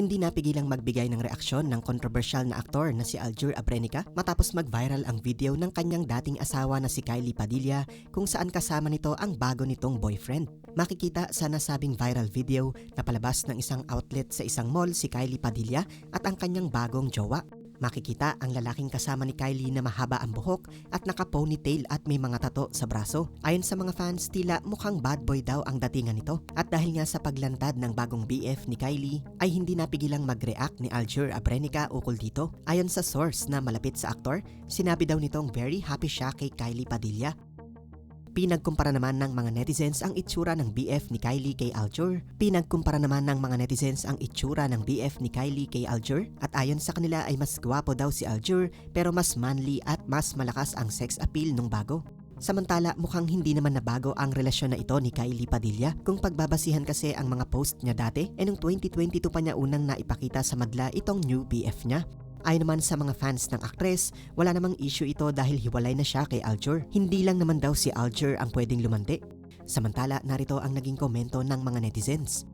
Hindi napigilang magbigay ng reaksyon ng kontrobersyal na aktor na si Aljur Abrenica matapos mag-viral ang video ng kanyang dating asawa na si Kylie Padilla kung saan kasama nito ang bago nitong boyfriend. Makikita sa nasabing viral video na palabas ng isang outlet sa isang mall si Kylie Padilla at ang kanyang bagong jowa. Makikita ang lalaking kasama ni Kylie na mahaba ang buhok at naka-ponytail at may mga tato sa braso. Ayon sa mga fans, tila mukhang bad boy daw ang datingan nito. At dahil nga sa paglantad ng bagong BF ni Kylie, ay hindi napigilang mag-react ni Aljur Abrenica ukol dito. Ayon sa source na malapit sa aktor, sinabi daw nitong very happy siya kay Kylie Padilla. Pinagkumpara naman ng mga netizens ang itsura ng BF ni Kylie kay Aljur. Pinagkumpara naman ng mga netizens ang itsura ng BF ni Kylie kay Aljur at ayon sa kanila ay mas gwapo daw si Aljur pero mas manly at mas malakas ang sex appeal nung bago. Samantala, mukhang hindi naman nabago ang relasyon na ito ni Kylie Padilla kung pagbabasihan kasi ang mga post niya dati e nung 2022 pa niya unang naipakita sa madla itong new BF niya. Ayon naman sa mga fans ng aktres, wala namang issue ito dahil hiwalay na siya kay Aljur. Hindi lang naman daw si Aljur ang pwedeng lumante. Samantala, narito ang naging komento ng mga netizens.